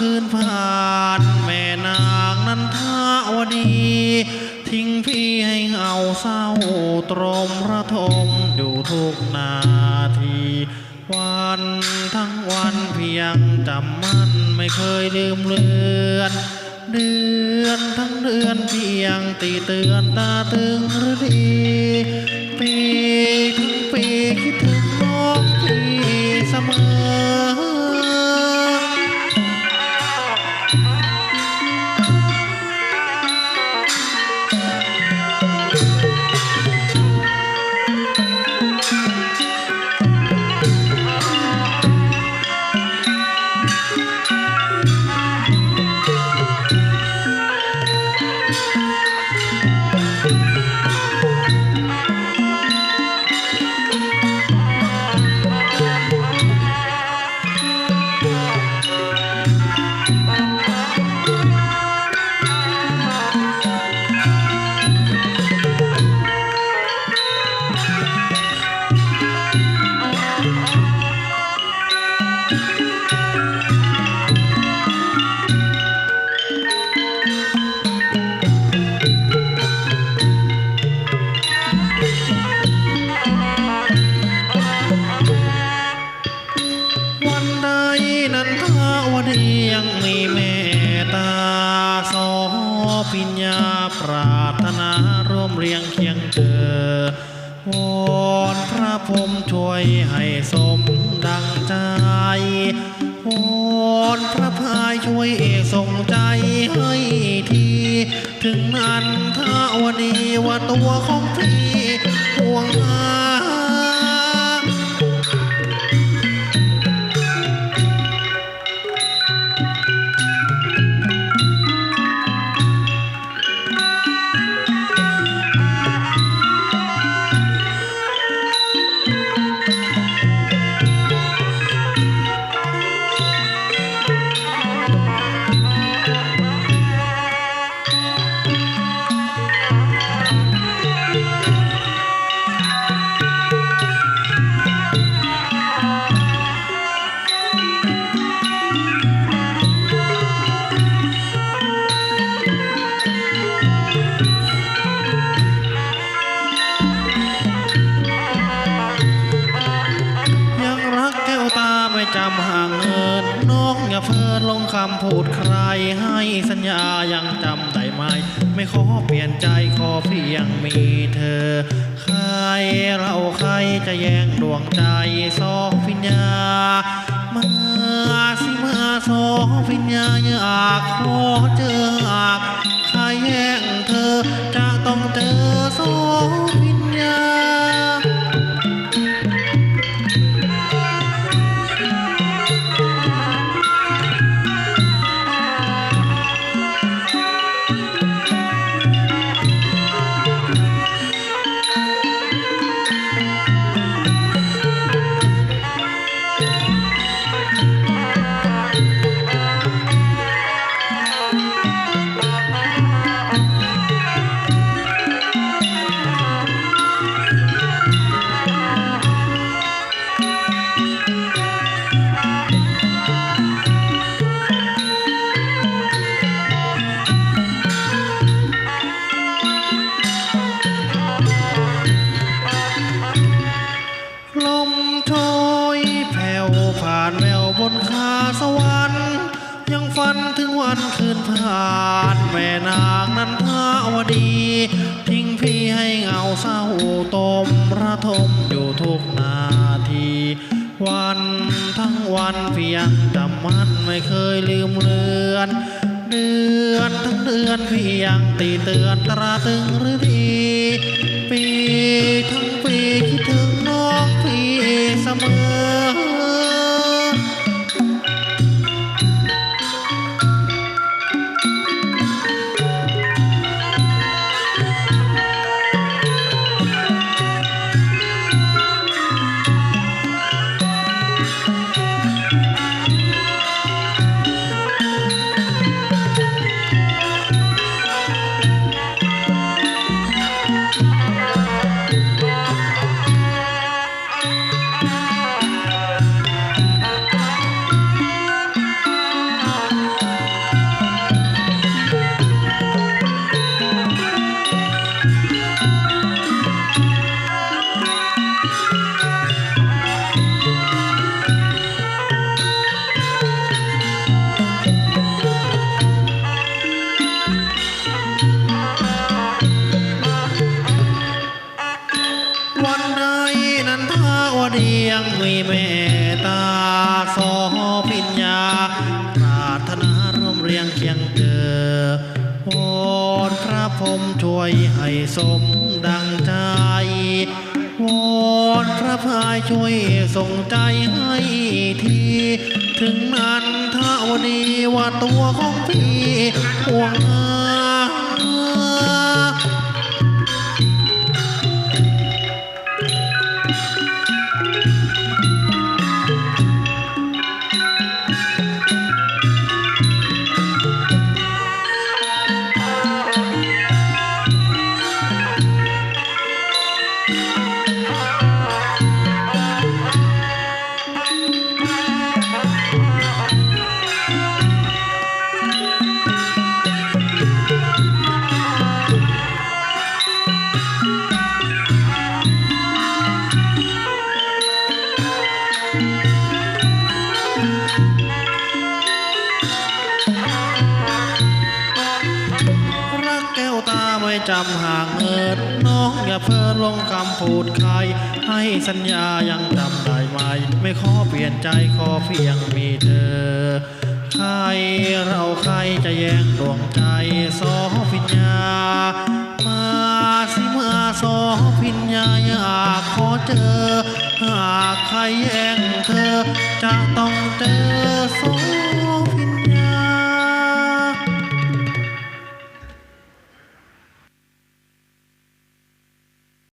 คืนผ่านแม่นางนันทาวดี ทิ้งพี่ให้เหงาเศร้าตรมระทมอยู่ทุกนาที วันทั้งวันเพียงจำมันไม่เคยลืมเลือน เดือนทั้งเดือนเพียงตีเตือนตาตึงหรือดีปี ช่วยส่งใจให้ที ถึงนั้นท้าวดีว่าตัวของพี่ห่วงหา ไม่ขอเปลี่ยนใจขอเพียงมีเธอ ใครเราใครจะแย่งดวงใจสองพิญญามาสิมาสองพิญญาอยากขอเจอหากใครแย่งเธอจะต้องเจอสองพิญญา วันคืนผ่านแม่นางนั้นทาวดี ทิ้งพี่ให้เหงาเศร้าตมระทมอยู่ทุกนาที วันทั้งวันเพียงจำมันไม่เคยลืมเลือนเดือนทั้งเดือนเพียงตีเตือนตราตึงหรือดีปีทั้งปีคิดถึงน้องพี่เสมอ เรียงเคียงเธอโอนพระพรมช่วยให้สมดังใจวอนพระพายช่วยส่งใจให้ที ถึงนันทาวดีว่าตัวของพี่ห่วงเธอำห่างเอิดน้องอย่าเพลินลงคำพูดใคร ให้สัญญายังจำได้ไหม ไม่ขอเปลี่ยนใจขอเพียงมีเธอ ใครเราใครจะแย่งดวงใจสอพิญญา มาสิมาสอพิญญาอยากขอเจอ หากใครแย่งเธอจะต้องเจอ